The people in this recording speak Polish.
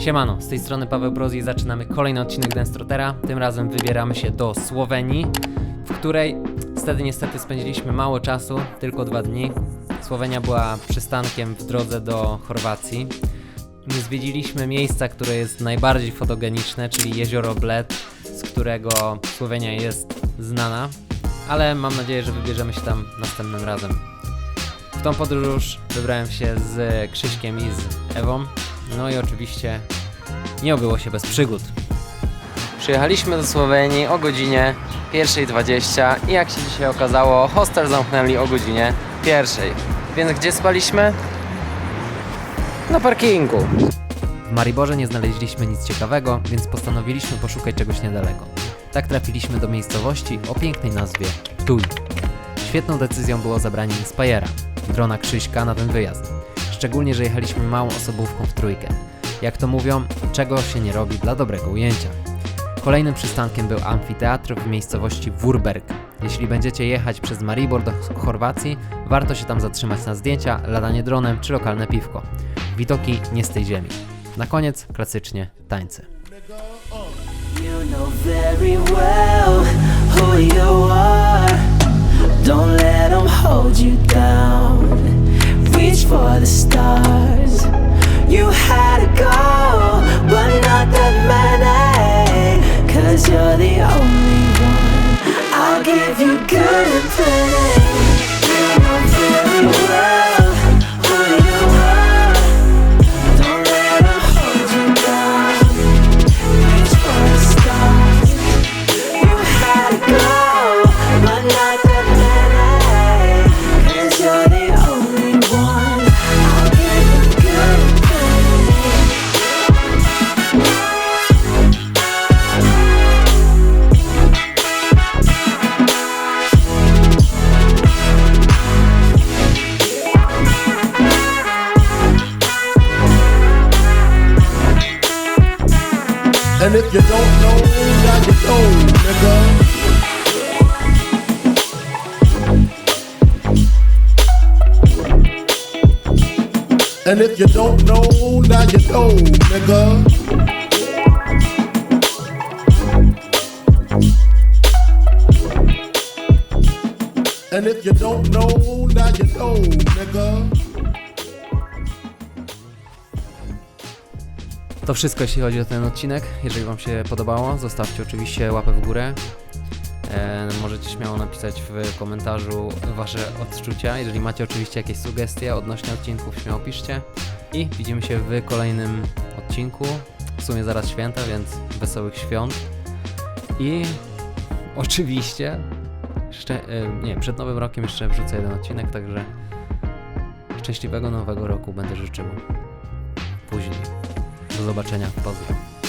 Siemano, z tej strony Paweł Broz i zaczynamy kolejny odcinek Denstrotera. Tym razem wybieramy się do Słowenii, w której niestety, niestety spędziliśmy mało czasu, tylko dwa dni. Słowenia była przystankiem w drodze do Chorwacji. Zwiedziliśmy miejsca, które jest najbardziej fotogeniczne, czyli jezioro Bled, z którego Słowenia jest znana, ale mam nadzieję, że wybierzemy się tam następnym razem. W tą podróż wybrałem się z Krzyśkiem i z Ewą. No i oczywiście nie obyło się bez przygód. Przyjechaliśmy do Słowenii o godzinie 1.20 i jak się dzisiaj okazało, hostel zamknęli o godzinie 1. Więc gdzie spaliśmy? Na parkingu. W Mariborze nie znaleźliśmy nic ciekawego, więc postanowiliśmy poszukać czegoś niedaleko. Tak trafiliśmy do miejscowości o pięknej nazwie Tuj. Świetną decyzją było zabranie Inspirera, drona Krzyśka na ten wyjazd. Szczególnie, że jechaliśmy małą osobówką w trójkę. Jak to mówią, czego się nie robi dla dobrego ujęcia. Kolejnym przystankiem był amfiteatr w miejscowości Wurberg. Jeśli będziecie jechać przez Maribor do Chorwacji, warto się tam zatrzymać na zdjęcia, ladanie dronem czy lokalne piwko. Widoki nie z tej ziemi. Na koniec klasycznie tańce. You know very well who you are. Don't let them hold you down. The stars. You had a goal, but not that many. Cause you're the only one. I'll give you good and And if you don't know, now you know, nigga. And if you don't know, now you know, nigga. And if you don't know, now you know, nigga. To wszystko jeśli chodzi o ten odcinek. Jeżeli Wam się podobało, zostawcie oczywiście łapę w górę. E, możecie śmiało napisać w komentarzu Wasze odczucia. Jeżeli macie oczywiście jakieś sugestie odnośnie odcinków, śmiało piszcie. I widzimy się w kolejnym odcinku. W sumie zaraz święta, więc wesołych świąt. I oczywiście, jeszcze, e, nie, przed Nowym Rokiem jeszcze wrzucę jeden odcinek, także szczęśliwego Nowego Roku będę życzył później. Do zobaczenia. Pozdro.